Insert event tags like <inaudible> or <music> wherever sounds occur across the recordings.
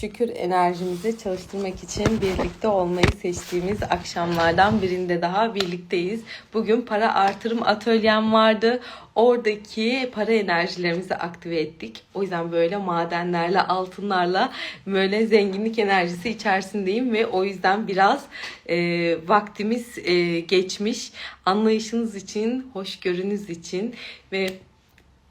şükür enerjimizi çalıştırmak için birlikte olmayı seçtiğimiz akşamlardan birinde daha birlikteyiz. Bugün para artırım atölyem vardı. Oradaki para enerjilerimizi aktive ettik. O yüzden böyle madenlerle, altınlarla böyle zenginlik enerjisi içerisindeyim ve o yüzden biraz e, vaktimiz e, geçmiş. Anlayışınız için, hoşgörünüz için ve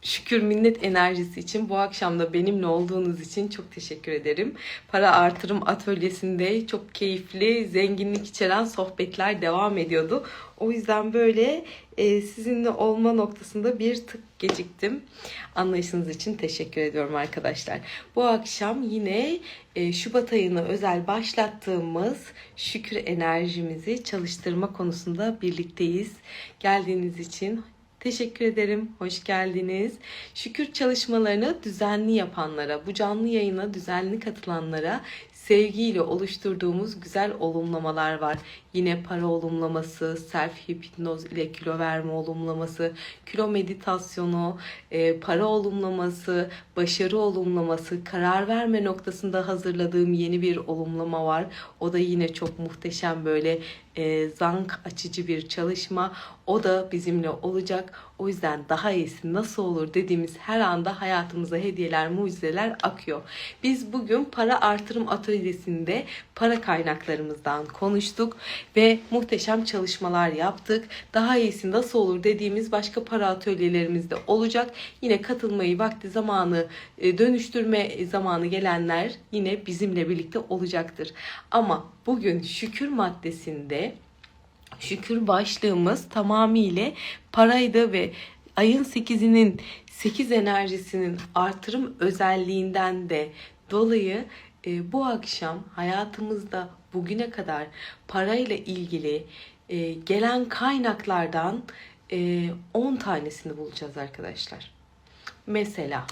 şükür minnet enerjisi için bu akşam da benimle olduğunuz için çok teşekkür ederim. Para artırım atölyesinde çok keyifli, zenginlik içeren sohbetler devam ediyordu. O yüzden böyle e, sizinle olma noktasında bir tık geciktim. Anlayışınız için teşekkür ediyorum arkadaşlar. Bu akşam yine e, Şubat ayına özel başlattığımız şükür enerjimizi çalıştırma konusunda birlikteyiz. Geldiğiniz için Teşekkür ederim. Hoş geldiniz. Şükür çalışmalarını düzenli yapanlara, bu canlı yayına düzenli katılanlara sevgiyle oluşturduğumuz güzel olumlamalar var. Yine para olumlaması, self hipnoz ile kilo verme olumlaması, kilo meditasyonu, e, para olumlaması, başarı olumlaması, karar verme noktasında hazırladığım yeni bir olumlama var. O da yine çok muhteşem böyle e, zank açıcı bir çalışma. O da bizimle olacak. O yüzden daha iyisi nasıl olur dediğimiz her anda hayatımıza hediyeler, mucizeler akıyor. Biz bugün para artırım atölyesinde para kaynaklarımızdan konuştuk ve muhteşem çalışmalar yaptık. Daha iyisi nasıl olur dediğimiz başka para atölyelerimizde olacak. Yine katılmayı vakti zamanı e, dönüştürme zamanı gelenler yine bizimle birlikte olacaktır. Ama bugün şükür maddesinde şükür başlığımız tamamıyla paraydı ve ayın 8'inin 8 enerjisinin artırım özelliğinden de dolayı e, bu akşam hayatımızda bugüne kadar parayla ilgili e, gelen kaynaklardan e, 10 tanesini bulacağız arkadaşlar. Mesela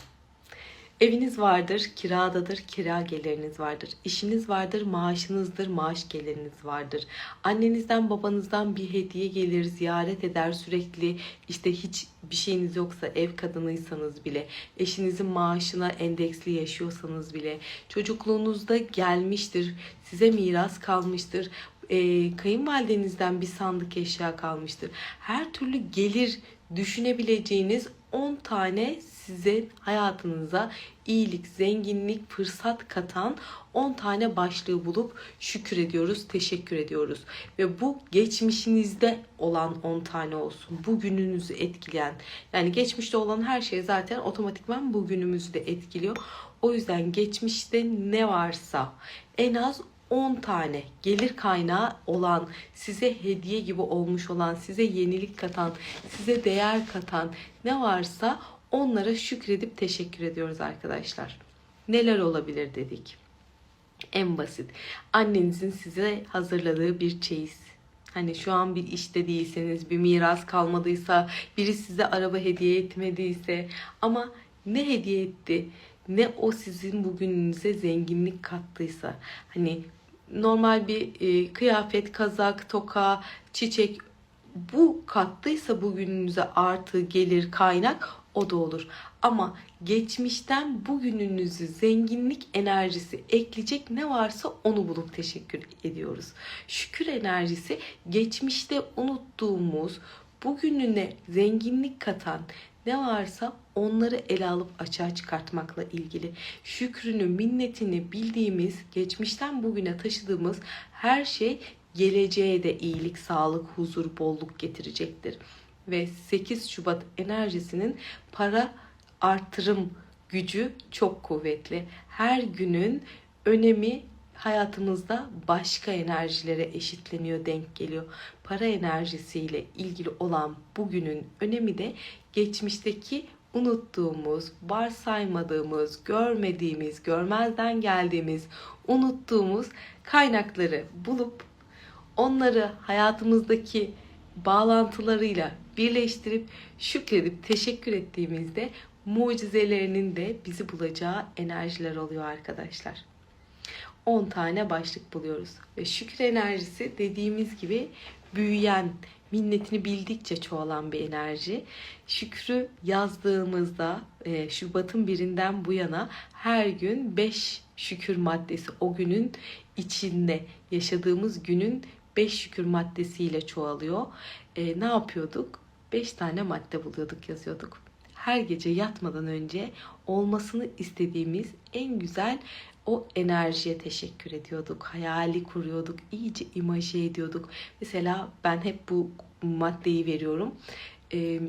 Eviniz vardır, kiradadır, kira geliriniz vardır. İşiniz vardır, maaşınızdır, maaş geliriniz vardır. Annenizden, babanızdan bir hediye gelir, ziyaret eder sürekli. İşte hiç bir şeyiniz yoksa ev kadınıysanız bile, eşinizin maaşına endeksli yaşıyorsanız bile, çocukluğunuzda gelmiştir, size miras kalmıştır. E, kayınvalidenizden bir sandık eşya kalmıştır. Her türlü gelir düşünebileceğiniz 10 tane size hayatınıza iyilik, zenginlik, fırsat katan 10 tane başlığı bulup şükür ediyoruz, teşekkür ediyoruz. Ve bu geçmişinizde olan 10 tane olsun. Bugününüzü etkileyen. Yani geçmişte olan her şey zaten otomatikman bugünümüzü de etkiliyor. O yüzden geçmişte ne varsa en az 10 tane gelir kaynağı olan, size hediye gibi olmuş olan, size yenilik katan, size değer katan ne varsa onlara şükredip teşekkür ediyoruz arkadaşlar. Neler olabilir dedik. En basit. Annenizin size hazırladığı bir çeyiz. Hani şu an bir işte değilseniz, bir miras kalmadıysa, biri size araba hediye etmediyse ama ne hediye etti? ne o sizin bugününüze zenginlik kattıysa hani normal bir e, kıyafet, kazak, toka, çiçek bu kattıysa bugününüze artı gelir kaynak o da olur. Ama geçmişten bugününüzü zenginlik enerjisi ekleyecek ne varsa onu bulup teşekkür ediyoruz. Şükür enerjisi geçmişte unuttuğumuz bugününe zenginlik katan ne varsa onları ele alıp açığa çıkartmakla ilgili. Şükrünü, minnetini bildiğimiz, geçmişten bugüne taşıdığımız her şey geleceğe de iyilik, sağlık, huzur, bolluk getirecektir. Ve 8 Şubat enerjisinin para artırım gücü çok kuvvetli. Her günün önemi hayatımızda başka enerjilere eşitleniyor, denk geliyor. Para enerjisiyle ilgili olan bugünün önemi de geçmişteki unuttuğumuz, varsaymadığımız, görmediğimiz, görmezden geldiğimiz, unuttuğumuz kaynakları bulup onları hayatımızdaki bağlantılarıyla birleştirip şükredip teşekkür ettiğimizde mucizelerinin de bizi bulacağı enerjiler oluyor arkadaşlar. 10 tane başlık buluyoruz. Ve şükür enerjisi dediğimiz gibi büyüyen, minnetini bildikçe çoğalan bir enerji. Şükrü yazdığımızda e, Şubat'ın birinden bu yana her gün 5 şükür maddesi o günün içinde yaşadığımız günün 5 şükür maddesiyle çoğalıyor. E, ne yapıyorduk? 5 tane madde buluyorduk yazıyorduk. Her gece yatmadan önce olmasını istediğimiz en güzel o enerjiye teşekkür ediyorduk. Hayali kuruyorduk. iyice imajı ediyorduk. Mesela ben hep bu maddeyi veriyorum. Ee,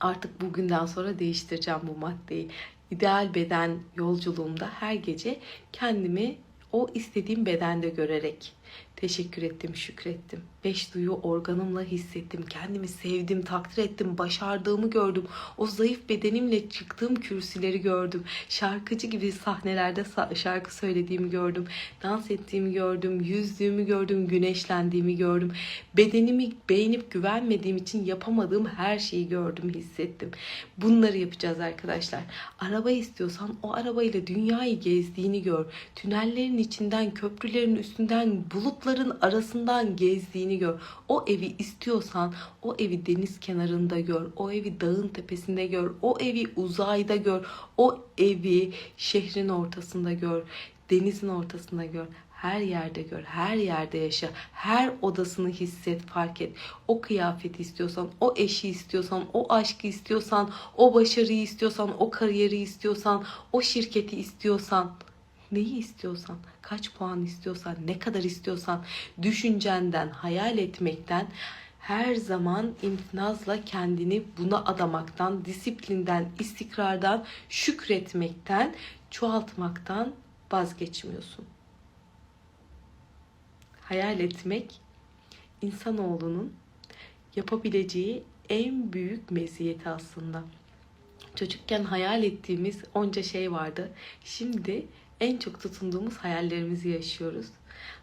artık bugünden sonra değiştireceğim bu maddeyi. İdeal beden yolculuğumda her gece kendimi o istediğim bedende görerek teşekkür ettim, şükrettim. Beş duyu organımla hissettim. Kendimi sevdim, takdir ettim, başardığımı gördüm. O zayıf bedenimle çıktığım kürsüleri gördüm. Şarkıcı gibi sahnelerde şarkı söylediğimi gördüm. Dans ettiğimi gördüm, yüzdüğümü gördüm, güneşlendiğimi gördüm. Bedenimi beğenip güvenmediğim için yapamadığım her şeyi gördüm, hissettim. Bunları yapacağız arkadaşlar. Araba istiyorsan o arabayla dünyayı gezdiğini gör. Tünellerin içinden, köprülerin üstünden, bulutların arasından gezdiğini gör. O evi istiyorsan o evi deniz kenarında gör. O evi dağın tepesinde gör. O evi uzayda gör. O evi şehrin ortasında gör. Denizin ortasında gör. Her yerde gör, her yerde yaşa, her odasını hisset, fark et. O kıyafeti istiyorsan, o eşi istiyorsan, o aşkı istiyorsan, o başarıyı istiyorsan, o kariyeri istiyorsan, o şirketi istiyorsan, neyi istiyorsan, kaç puan istiyorsan, ne kadar istiyorsan, düşüncenden, hayal etmekten her zaman imtinazla kendini buna adamaktan, disiplinden, istikrardan, şükretmekten, çoğaltmaktan vazgeçmiyorsun. Hayal etmek insanoğlunun yapabileceği en büyük meziyeti aslında. Çocukken hayal ettiğimiz onca şey vardı. Şimdi en çok tutunduğumuz hayallerimizi yaşıyoruz.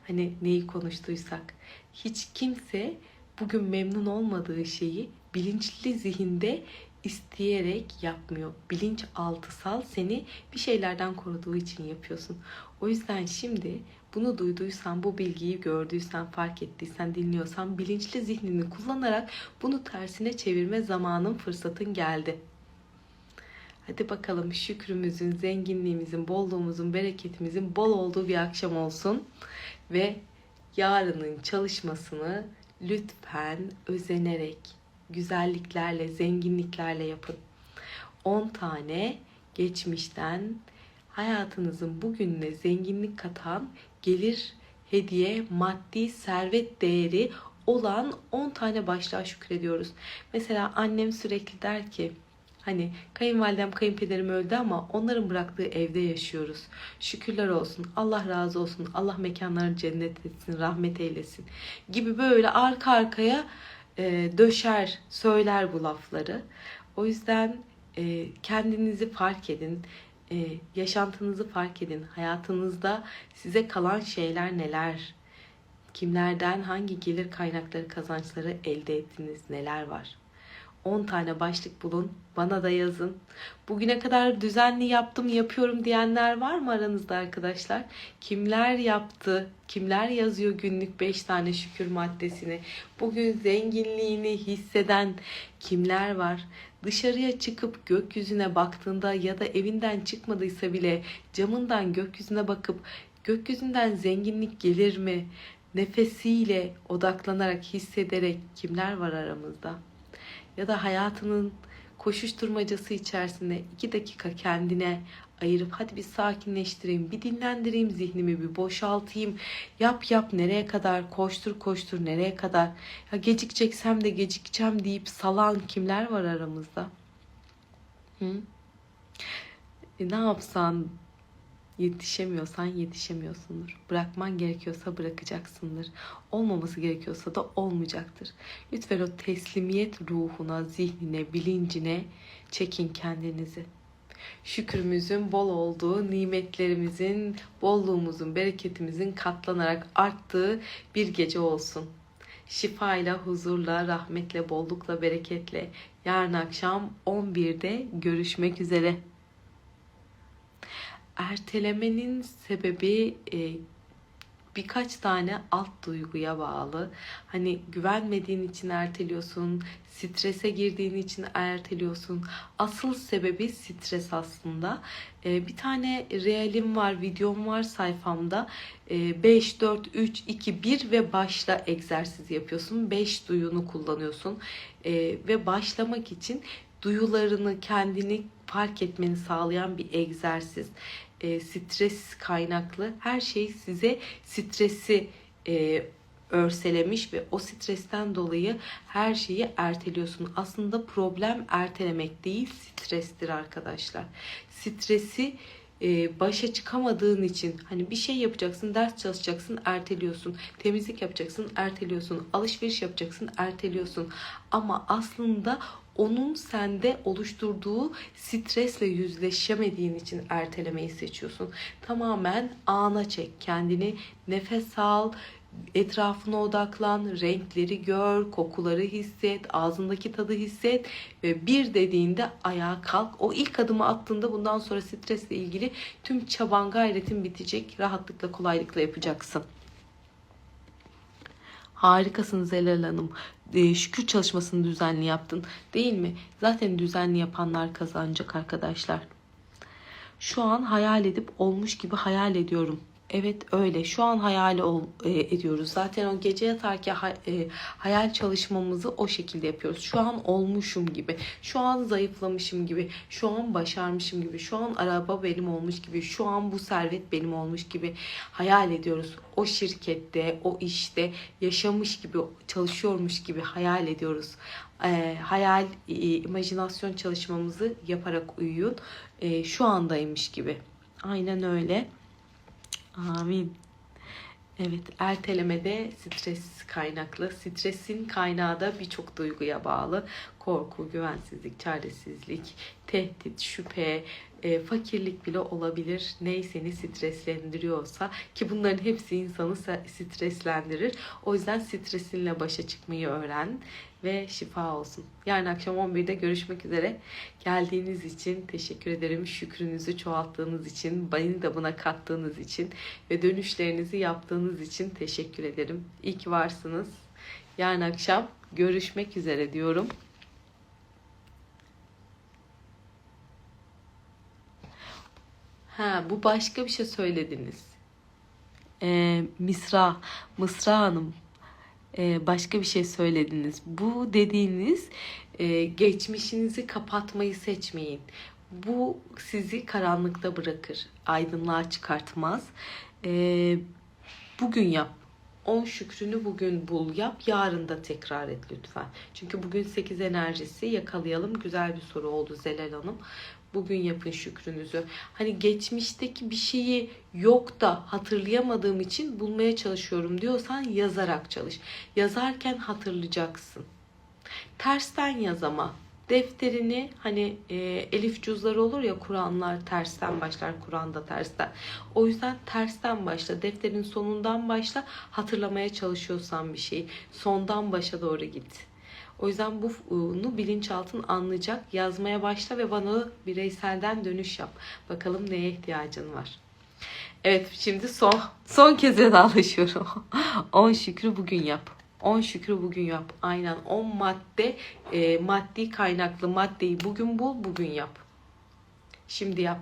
Hani neyi konuştuysak. Hiç kimse bugün memnun olmadığı şeyi bilinçli zihinde isteyerek yapmıyor. Bilinç altısal seni bir şeylerden koruduğu için yapıyorsun. O yüzden şimdi bunu duyduysan, bu bilgiyi gördüysen, fark ettiysen, dinliyorsan bilinçli zihnini kullanarak bunu tersine çevirme zamanın, fırsatın geldi. Hadi bakalım şükrümüzün, zenginliğimizin, bolluğumuzun, bereketimizin bol olduğu bir akşam olsun. Ve yarının çalışmasını lütfen özenerek, güzelliklerle, zenginliklerle yapın. 10 tane geçmişten hayatınızın bugününe zenginlik katan gelir, hediye, maddi, servet değeri olan 10 tane başlığa şükrediyoruz. Mesela annem sürekli der ki Hani kayınvalidem, kayınpederim öldü ama onların bıraktığı evde yaşıyoruz. Şükürler olsun. Allah razı olsun. Allah mekanlarını cennet etsin, rahmet eylesin. Gibi böyle arka arkaya e, döşer, söyler bu lafları. O yüzden e, kendinizi fark edin. E, yaşantınızı fark edin. Hayatınızda size kalan şeyler neler? Kimlerden hangi gelir kaynakları kazançları elde ettiniz? Neler var? 10 tane başlık bulun. Bana da yazın. Bugüne kadar düzenli yaptım, yapıyorum diyenler var mı aranızda arkadaşlar? Kimler yaptı? Kimler yazıyor günlük 5 tane şükür maddesini? Bugün zenginliğini hisseden kimler var? Dışarıya çıkıp gökyüzüne baktığında ya da evinden çıkmadıysa bile camından gökyüzüne bakıp gökyüzünden zenginlik gelir mi? Nefesiyle odaklanarak, hissederek kimler var aramızda? Ya da hayatının koşuşturmacası içerisinde iki dakika kendine ayırıp hadi bir sakinleştireyim, bir dinlendireyim zihnimi, bir boşaltayım. Yap yap nereye kadar, koştur koştur nereye kadar. Ya gecikeceksem de gecikeceğim deyip salan kimler var aramızda? Hı? E ne yapsan Yetişemiyorsan yetişemiyorsundur. Bırakman gerekiyorsa bırakacaksındır. Olmaması gerekiyorsa da olmayacaktır. Lütfen o teslimiyet ruhuna, zihnine, bilincine çekin kendinizi. Şükrümüzün bol olduğu, nimetlerimizin, bolluğumuzun, bereketimizin katlanarak arttığı bir gece olsun. Şifayla, huzurla, rahmetle, bollukla, bereketle yarın akşam 11'de görüşmek üzere ertelemenin sebebi e, birkaç tane alt duyguya bağlı. Hani güvenmediğin için erteliyorsun, strese girdiğin için erteliyorsun. Asıl sebebi stres aslında. Ee, bir tane realim var, videom var sayfamda. Ee, 5, 4, 3, 2, 1 ve başla egzersiz yapıyorsun. 5 duyunu kullanıyorsun. Ee, ve başlamak için duyularını, kendini fark etmeni sağlayan bir egzersiz. Ee, stres kaynaklı her şey size stresi e, örselemiş ve o stresten dolayı her şeyi erteliyorsun. Aslında problem ertelemek değil, strestir arkadaşlar. Stresi e, başa çıkamadığın için hani bir şey yapacaksın, ders çalışacaksın, erteliyorsun. Temizlik yapacaksın, erteliyorsun. Alışveriş yapacaksın, erteliyorsun. Ama aslında onun sende oluşturduğu stresle yüzleşemediğin için ertelemeyi seçiyorsun. Tamamen ana çek kendini, nefes al, etrafına odaklan, renkleri gör, kokuları hisset, ağzındaki tadı hisset ve bir dediğinde ayağa kalk. O ilk adımı attığında bundan sonra stresle ilgili tüm çaban gayretin bitecek. Rahatlıkla, kolaylıkla yapacaksın. Harikasın Zelal Hanım. Ee, şükür çalışmasını düzenli yaptın. Değil mi? Zaten düzenli yapanlar kazanacak arkadaşlar. Şu an hayal edip olmuş gibi hayal ediyorum. Evet öyle. Şu an hayal ol, e, ediyoruz. Zaten o gece yatarken ha- e, hayal çalışmamızı o şekilde yapıyoruz. Şu an olmuşum gibi. Şu an zayıflamışım gibi. Şu an başarmışım gibi. Şu an araba benim olmuş gibi. Şu an bu servet benim olmuş gibi. Hayal ediyoruz. O şirkette, o işte yaşamış gibi, çalışıyormuş gibi hayal ediyoruz. E, hayal, e, imajinasyon çalışmamızı yaparak uyuyun. E, şu andaymış gibi. Aynen öyle. Amin. Evet, ertelemede stres kaynaklı. Stresin kaynağı da birçok duyguya bağlı. Korku, güvensizlik, çaresizlik, tehdit, şüphe, e, fakirlik bile olabilir. Ney seni streslendiriyorsa ki bunların hepsi insanı streslendirir. O yüzden stresinle başa çıkmayı öğren ve şifa olsun. Yarın akşam 11'de görüşmek üzere. Geldiğiniz için teşekkür ederim. Şükrünüzü çoğalttığınız için, beni de buna kattığınız için ve dönüşlerinizi yaptığınız için teşekkür ederim. İyi ki varsınız. Yarın akşam görüşmek üzere diyorum. Ha, bu başka bir şey söylediniz. Ee, Misra, Mısra Hanım e, başka bir şey söylediniz. Bu dediğiniz e, geçmişinizi kapatmayı seçmeyin. Bu sizi karanlıkta bırakır, aydınlığa çıkartmaz. E, bugün yap. 10 şükrünü bugün bul yap. Yarın da tekrar et lütfen. Çünkü bugün 8 enerjisi yakalayalım. Güzel bir soru oldu Zelal Hanım. Bugün yapın şükrünüzü. Hani geçmişteki bir şeyi yok da hatırlayamadığım için bulmaya çalışıyorum diyorsan yazarak çalış. Yazarken hatırlayacaksın. Tersten yaz ama. Defterini hani e, elif cüzları olur ya Kur'anlar tersten başlar, Kur'an da tersten. O yüzden tersten başla. Defterin sonundan başla. Hatırlamaya çalışıyorsan bir şeyi. Sondan başa doğru git. O yüzden bunu bilinçaltın anlayacak. Yazmaya başla ve bana bireyselden dönüş yap. Bakalım neye ihtiyacın var. Evet şimdi son son kez vedalaşıyorum. <laughs> 10 şükrü bugün yap. 10 şükrü bugün yap. Aynen 10 madde e, maddi kaynaklı maddeyi bugün bul bugün yap. Şimdi yap.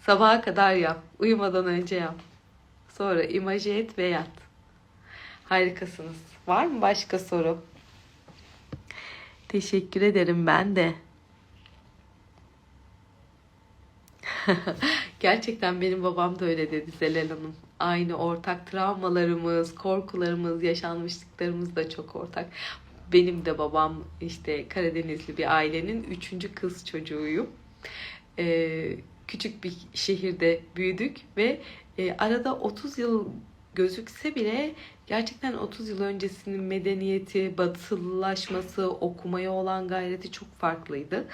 Sabaha kadar yap. Uyumadan önce yap. Sonra imaje et ve yat. Harikasınız. Var mı başka soru? Teşekkür ederim ben de. <laughs> Gerçekten benim babam da öyle dedi Zelal Hanım. Aynı ortak travmalarımız, korkularımız, yaşanmışlıklarımız da çok ortak. Benim de babam işte Karadenizli bir ailenin üçüncü kız çocuğuyum. Ee, küçük bir şehirde büyüdük ve e, arada 30 yıl gözükse bile gerçekten 30 yıl öncesinin medeniyeti, batılılaşması, okumaya olan gayreti çok farklıydı.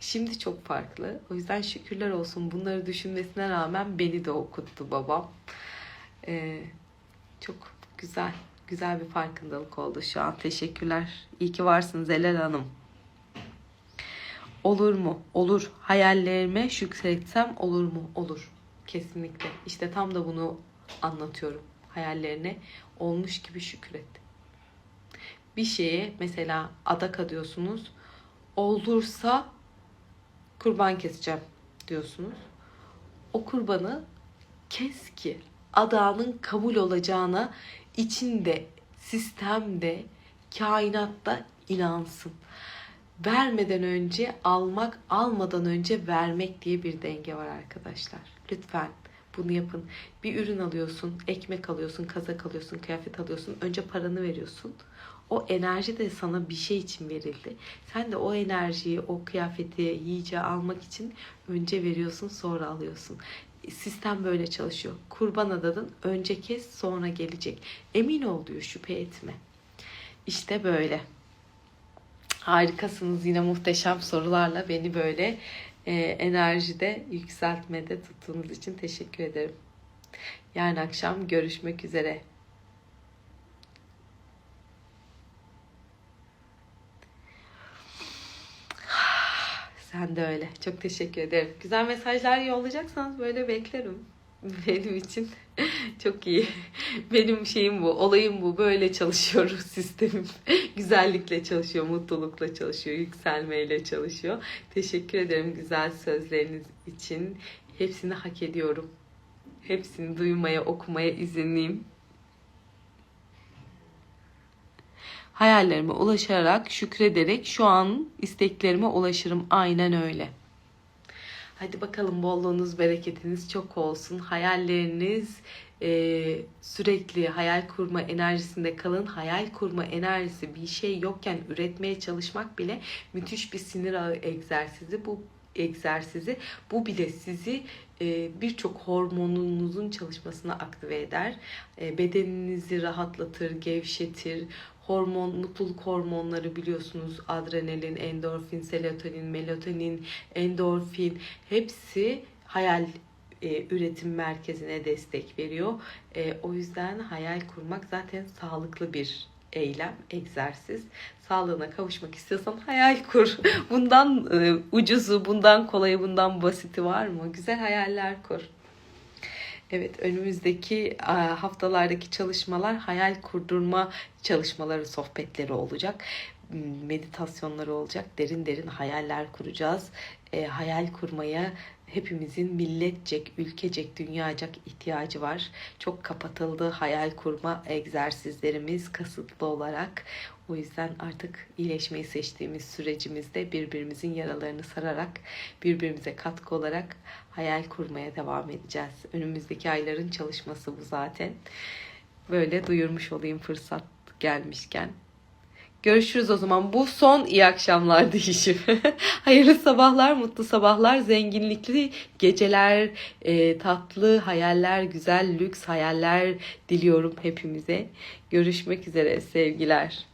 Şimdi çok farklı. O yüzden şükürler olsun bunları düşünmesine rağmen beni de okuttu babam. Ee, çok güzel, güzel bir farkındalık oldu şu an. Teşekkürler. İyi ki varsınız Zelal Hanım. Olur mu? Olur. Hayallerime şükretsem olur mu? Olur. Kesinlikle. İşte tam da bunu anlatıyorum. Hayallerine olmuş gibi şükret. Bir şeye mesela adak adıyorsunuz. Olursa kurban keseceğim diyorsunuz. O kurbanı kes ki adağının kabul olacağına içinde, sistemde, kainatta inansın. Vermeden önce almak, almadan önce vermek diye bir denge var arkadaşlar. Lütfen bunu yapın. Bir ürün alıyorsun, ekmek alıyorsun, kazak alıyorsun, kıyafet alıyorsun. Önce paranı veriyorsun. O enerji de sana bir şey için verildi. Sen de o enerjiyi, o kıyafeti, yiyeceği almak için önce veriyorsun, sonra alıyorsun. Sistem böyle çalışıyor. Kurban adadın önce kes, sonra gelecek. Emin ol diyor, şüphe etme. İşte böyle. Harikasınız yine muhteşem sorularla beni böyle enerjide yükseltmede tuttuğunuz için teşekkür ederim. Yarın akşam görüşmek üzere. <sighs> Sen de öyle. Çok teşekkür ederim. Güzel mesajlar yollayacaksanız böyle beklerim. <laughs> Benim için <laughs> çok iyi. <laughs> Benim şeyim bu, olayım bu. Böyle çalışıyor sistemim. Güzellikle çalışıyor, mutlulukla çalışıyor, yükselmeyle çalışıyor. Teşekkür ederim güzel sözleriniz için. Hepsini hak ediyorum. Hepsini duymaya, okumaya izinliyim. Hayallerime ulaşarak, şükrederek şu an isteklerime ulaşırım. Aynen öyle. Hadi bakalım bolluğunuz, bereketiniz çok olsun. Hayalleriniz e, sürekli hayal kurma enerjisinde kalın. Hayal kurma enerjisi bir şey yokken üretmeye çalışmak bile müthiş bir sinir ağı egzersizi. Bu egzersizi bu bile sizi e, birçok hormonunuzun çalışmasına aktive eder. E, bedeninizi rahatlatır, gevşetir. Hormon, mutluluk hormonları biliyorsunuz adrenalin, endorfin, serotonin, melatonin, endorfin hepsi hayal e, üretim merkezine destek veriyor. E, o yüzden hayal kurmak zaten sağlıklı bir eylem, egzersiz. Sağlığına kavuşmak istiyorsan hayal kur. <laughs> Bundan e, ucuzu, bundan kolayı, bundan basiti var mı? Güzel hayaller kur. Evet önümüzdeki a, haftalardaki çalışmalar hayal kurdurma çalışmaları, sohbetleri olacak. M, Meditasyonları olacak. Derin derin hayaller kuracağız. E, hayal kurmaya hepimizin milletcek, ülkecek, dünyacak ihtiyacı var. Çok kapatıldı hayal kurma egzersizlerimiz kasıtlı olarak. O yüzden artık iyileşmeyi seçtiğimiz sürecimizde birbirimizin yaralarını sararak, birbirimize katkı olarak hayal kurmaya devam edeceğiz. Önümüzdeki ayların çalışması bu zaten. Böyle duyurmuş olayım fırsat gelmişken. Görüşürüz o zaman. Bu son iyi akşamlar diyişim. <laughs> Hayırlı sabahlar, mutlu sabahlar, zenginlikli geceler, e, tatlı hayaller, güzel lüks hayaller diliyorum hepimize. Görüşmek üzere sevgiler.